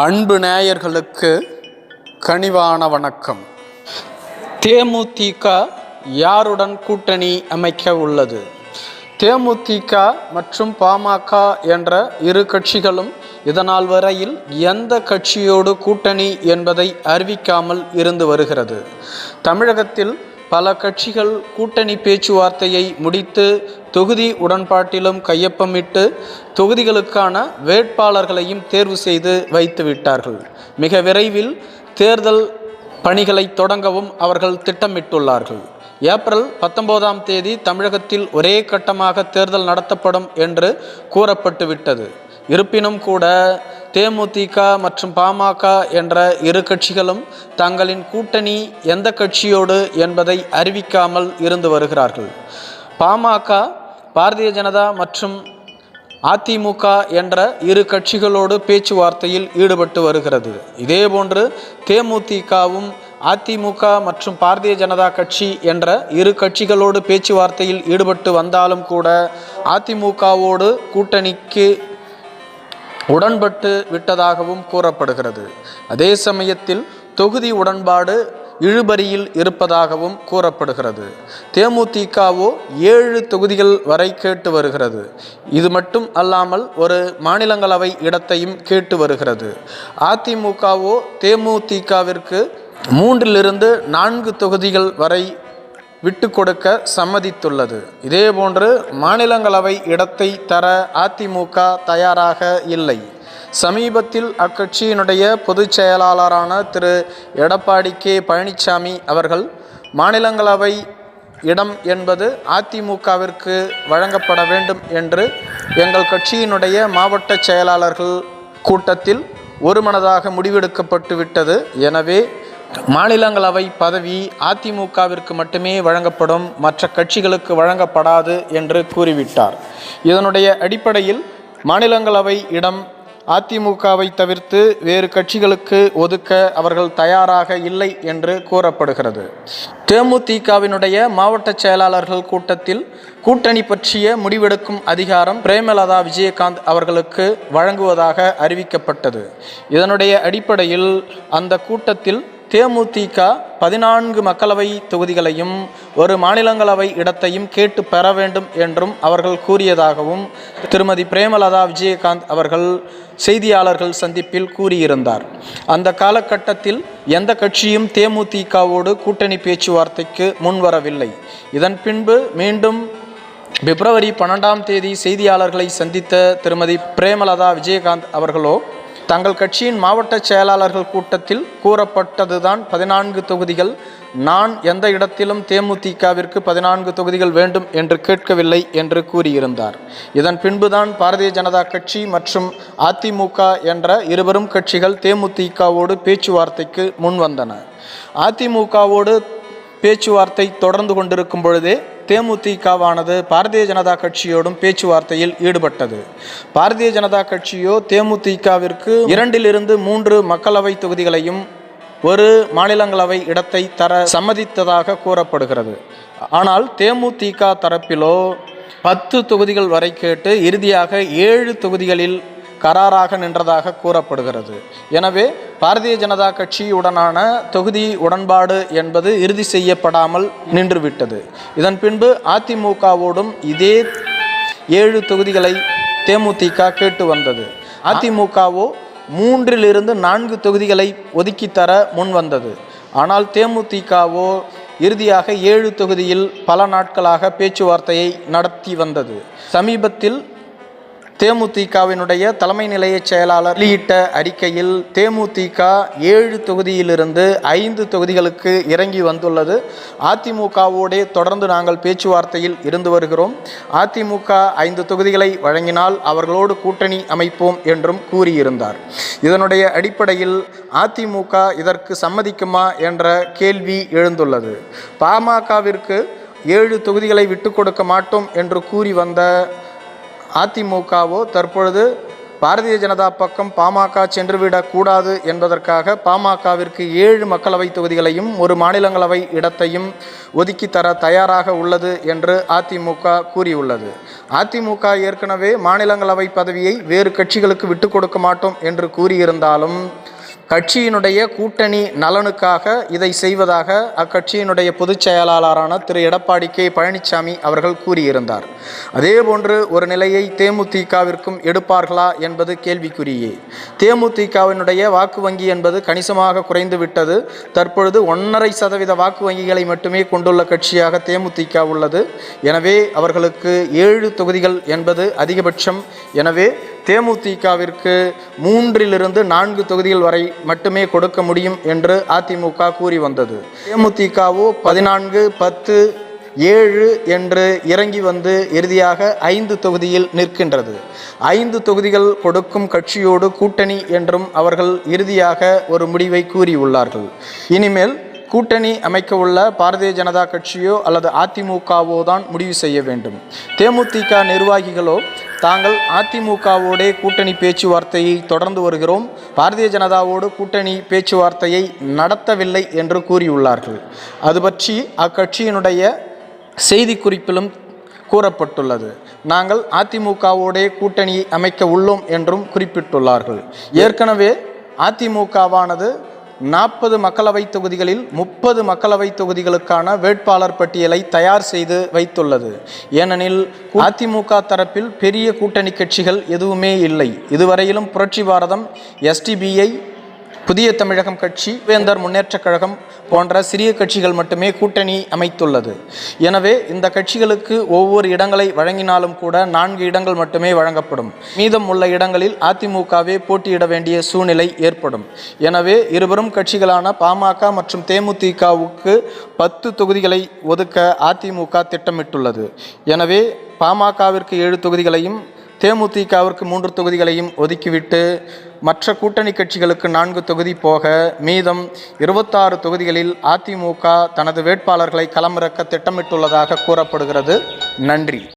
அன்பு நேயர்களுக்கு கனிவான வணக்கம். தேமுதிக யாருடன் கூட்டணி அமைக்க உள்ளது? தேமுதிக மற்றும் பாமக என்ற இரு கட்சிகளும் இதனால் வரையில் எந்த கட்சியோடு கூட்டணி என்பதை அறிவிக்காமல் இருந்து வருகிறது. தமிழகத்தில் பல கட்சிகள் கூட்டணி பேச்சுவார்த்தையை முடித்து தொகுதி உடன்பாட்டிலும் கையொப்பமிட்டு தொகுதிகளுக்கான வேட்பாளர்களையும் தேர்வு செய்து வைத்து விட்டார்கள் மிக விரைவில் தேர்தல் பணிகளை தொடங்கவும் அவர்கள் திட்டமிட்டுள்ளார்கள். ஏப்ரல் பத்தொன்பதாம் தேதி தமிழகத்தில் ஒரே கட்டமாக தேர்தல் நடத்தப்படும் என்று கூறப்பட்டுவிட்டது. இருப்பினும் கூட தேமுதிக மற்றும் பாமக என்ற இரு கட்சிகளும் தங்களின் கூட்டணி எந்த கட்சியோடு என்பதை அறிவிக்காமல் இருந்து வருகிறார்கள். பாமக பாரதிய ஜனதா மற்றும் அதிமுக என்ற இரு கட்சிகளோடு பேச்சுவார்த்தையில் ஈடுபட்டு வருகிறது. இதேபோன்று தேமுதிகவும் அதிமுக மற்றும் பாரதிய ஜனதா கட்சி என்ற இரு கட்சிகளோடு பேச்சுவார்த்தையில் ஈடுபட்டு வந்தாலும் கூட அதிமுகவோடு கூட்டணிக்கு உடன்பட்டு விட்டதாகவும் கூறப்படுகிறது. அதே சமயத்தில் தொகுதி உடன்பாடு இழுபறியில் இருப்பதாகவும் கூறப்படுகிறது. தேமுதிகவோ ஏழு தொகுதிகள் வரை கேட்டு வருகிறது. இது மட்டும் அல்லாமல் ஒரு மாநிலங்களவை இடத்தையும் கேட்டு வருகிறது. அதிமுகவோ தேமுதிகவிற்கு மூன்றிலிருந்து நான்கு தொகுதிகள் வரை விட்டு கொடுக்க சம்மதித்துள்ளது. இதேபோன்று மாநிலங்களவை இடத்தை தர அதிமுக தயாராக இல்லை. சமீபத்தில் அக்கட்சியினுடைய பொதுச் செயலாளரான திரு. எடப்பாடி கே. பழனிசாமி அவர்கள் மாநிலங்களவை இடம் என்பது அதிமுகவிற்கு வழங்கப்பட வேண்டும் என்று எங்கள் கட்சியினுடைய மாவட்ட செயலாளர்கள் கூட்டத்தில் ஒருமனதாக முடிவெடுக்கப்பட்டு விட்டது எனவே மாநிலங்களவை பதவி அதிமுகவிற்கு மட்டுமே வழங்கப்படும் மற்ற கட்சிகளுக்கு வழங்கப்படாது என்று கூறிவிட்டார். இதனுடைய அடிப்படையில் மாநிலங்களவை இடம் அதிமுகவை தவிர்த்து வேறு கட்சிகளுக்கு ஒதுக்க அவர்கள் தயாராக இல்லை என்று கூறப்படுகிறது. தேமுதிகவினுடைய மாவட்ட செயலாளர்கள் கூட்டத்தில் கூட்டணி பற்றிய முடிவெடுக்கும் அதிகாரம் பிரேமலதா விஜயகாந்த் அவர்களுக்கு வழங்குவதாக அறிவிக்கப்பட்டது. இதனுடைய அடிப்படையில் அந்த கூட்டத்தில் தேமுதிக பதினான்கு மக்களவை தொகுதிகளையும் ஒரு மாநிலங்களவை இடத்தையும் கேட்டு பெற வேண்டும் என்றும் அவர்கள் கூறியதாகவும் திருமதி பிரேமலதா விஜயகாந்த் அவர்கள் செய்தியாளர்கள் சந்திப்பில் கூறியிருந்தார். அந்த காலகட்டத்தில் எந்த கட்சியும் தேமுதிகவோடு கூட்டணி பேச்சுவார்த்தைக்கு முன்வரவில்லை. இதன் பின்பு மீண்டும் பிப்ரவரி பன்னெண்டாம் தேதி செய்தியாளர்களை சந்தித்த திருமதி பிரேமலதா விஜயகாந்த் அவர்களோ தங்கள் கட்சியின் மாவட்ட செயலாளர்கள் கூட்டத்தில் கூறப்பட்டதுதான் பதினான்கு தொகுதிகள். நான் எந்த இடத்திலும் தேமுதிகவிற்கு பதினான்கு தொகுதிகள் வேண்டும் என்று கேட்கவில்லை என்று கூறியிருந்தார். இதன் பின்புதான் பாரதிய ஜனதா கட்சி மற்றும் அதிமுக என்ற இருவரும் கட்சிகள் தேமுதிகவோடு பேச்சுவார்த்தைக்கு முன் வந்தன அதிமுகவோடு பேச்சுவார்த்தை தொடர்ந்து கொண்டிருக்கும் பொழுதே தேமுதிகவானது பாரதிய ஜனதா கட்சியோடும் பேச்சுவார்த்தையில் ஈடுபட்டது. பாரதிய ஜனதா கட்சியோ தேமுதிகவிற்கு இரண்டிலிருந்து மூன்று மக்களவை தொகுதிகளையும் ஒரு மாநிலங்களவை இடத்தை தர சம்மதித்ததாக கூறப்படுகிறது. ஆனால் தேமுதிக தரப்பிலோ பத்து தொகுதிகள் வரை கேட்டு இறுதியாக ஏழு தொகுதிகளில் கராராக நின்றதாக கூறப்படுகிறது. எனவே பாரதிய ஜனதா கட்சியுடனான தொகுதி உடன்பாடு என்பது இறுதி செய்யப்படாமல் நின்றுவிட்டது. இதன் பின்பு அதிமுகவோடும் இதே ஏழு தொகுதிகளை தேமுதிக கேட்டு வந்தது. அதிமுகவோ மூன்றிலிருந்து நான்கு தொகுதிகளை ஒதுக்கித்தர முன் வந்தது. ஆனால் தேமுதிகவோ இறுதியாக ஏழு தொகுதியில் பல நாட்களாக பேச்சுவார்த்தையை நடத்தி வந்தது. சமீபத்தில் தேமுதிகவினுடைய தலைமை நிலைய செயலாளர் வெளியிட்ட அறிக்கையில் தேமுதிக ஏழு தொகுதியிலிருந்து ஐந்து தொகுதிகளுக்கு இறங்கி வந்துள்ளது. அதிமுகவோடே தொடர்ந்து நாங்கள் பேச்சுவார்த்தையில் இருந்து வருகிறோம். அதிமுக ஐந்து தொகுதிகளை வழங்கினால் அவர்களோடு கூட்டணி அமைப்போம் என்றும் கூறியிருந்தார். இதனுடைய அடிப்படையில் அதிமுக இதற்கு சம்மதிக்குமா என்ற கேள்வி எழுந்துள்ளது. பாமகவிற்கு ஏழு தொகுதிகளை விட்டு கொடுக்க மாட்டோம் என்று கூறி வந்த அதிமுகவோ தற்பொழுது பாரதிய ஜனதா பக்கம் பாமக சென்றுவிடக்கூடாது என்பதற்காக பாமகவிற்கு ஏழு மக்களவை தொகுதிகளையும் ஒரு மாநிலங்களவை இடத்தையும் ஒதுக்கி தர தயாராக உள்ளது என்று அதிமுக கூறியுள்ளது. அதிமுக ஏற்கனவே மாநிலங்களவை பதவியை வேறு கட்சிகளுக்கு விட்டுக் கொடுக்க மாட்டோம் என்று கூறியிருந்தாலும் கட்சியினுடைய கூட்டணி நலனுக்காக இதை செய்வதாக அக்கட்சியினுடைய பொதுச் செயலாளரான திரு. எடப்பாடி கே. பழனிசாமி அவர்கள் கூறியிருந்தார். அதேபோன்று ஒரு நிலையை தேமுதிகவிற்கும் எடுப்பார்களா என்பது கேள்விக்குறியே. தேமுதிகவினுடைய வாக்கு வங்கி என்பது கணிசமாக குறைந்து விட்டது தற்பொழுது ஒன்றரை சதவீத வாக்கு வங்கிகளை மட்டுமே கொண்டுள்ள கட்சியாக தேமுதிக உள்ளது. எனவே அவர்களுக்கு ஏழு தொகுதிகள் என்பது அதிகபட்சம். எனவே தேமுதிகவிற்கு மூன்றிலிருந்து நான்கு தொகுதிகள் வரை மட்டுமே கொடுக்க முடியும் என்று அதிமுக கூறி வந்தது. தேமுதிகவோ பதினான்கு பத்து ஏழு என்று இறங்கி வந்து இறுதியாக ஐந்து தொகுதியில் நிற்கின்றது. ஐந்து தொகுதிகள் கொடுக்கும் கட்சியோடு கூட்டணி என்றும் அவர்கள் இறுதியாக ஒரு முடிவை கூறியுள்ளார்கள். இனிமேல் கூட்டணி அமைக்க உள்ள பாரதிய ஜனதா கட்சியோ அல்லது அதிமுகவோ தான் முடிவு செய்ய வேண்டும். தேமுதிக நிர்வாகிகளோ தாங்கள் அதிமுகவோடே கூட்டணி பேச்சுவார்த்தையை தொடர்ந்து வருகிறோம். பாரதிய ஜனதாவோடு கூட்டணி பேச்சுவார்த்தையை நடத்தவில்லை என்று கூறியுள்ளார்கள். அது பற்றி அக்கட்சியினுடைய செய்திக்குறிப்பிலும் கூறப்பட்டுள்ளது. நாங்கள் அதிமுகவோடே கூட்டணி அமைக்க உள்ளோம் என்றும் குறிப்பிட்டுள்ளார்கள். ஏற்கனவே அதிமுகவானது நாற்பது மக்களவை தொகுதிகளில் முப்பது மக்களவை தொகுதிகளுக்கான வேட்பாளர் பட்டியலை தயார் செய்து வைத்துள்ளது. ஏனெனில் அதிமுக தரப்பில் பெரிய கூட்டணி கட்சிகள் எதுவுமே இல்லை. இதுவரையிலும் புரட்சி பாரதம் எஸ்டிபிஐ புதிய தமிழகம் கட்சி வேந்தர் முன்னேற்றக் கழகம் போன்ற சிறிய கட்சிகள் மட்டுமே கூட்டணி அமைத்துள்ளது. எனவே இந்த கட்சிகளுக்கு ஒவ்வொரு இடங்களை வழங்கினாலும் கூட நான்கு இடங்கள் மட்டுமே வழங்கப்படும். மீதம் உள்ள இடங்களில் அதிமுகவே போட்டியிட வேண்டிய சூழ்நிலை ஏற்படும். எனவே இருவரும் கட்சிகளான பாமக மற்றும் தேமுதிகவுக்கு பத்து தொகுதிகளை ஒதுக்க அதிமுக திட்டமிட்டுள்ளது. எனவே பாமகவிற்கு ஏழு தொகுதிகளையும் தேமுதிகவிற்கு மூன்று தொகுதிகளையும் ஒதுக்கிவிட்டு மற்ற கூட்டணி கட்சிகளுக்கு நான்கு தொகுதி போக மீதம் இருபத்தாறு தொகுதிகளில் அதிமுக தனது வேட்பாளர்களை களமிறக்க திட்டமிட்டுள்ளதாக கூறப்படுகிறது. நன்றி.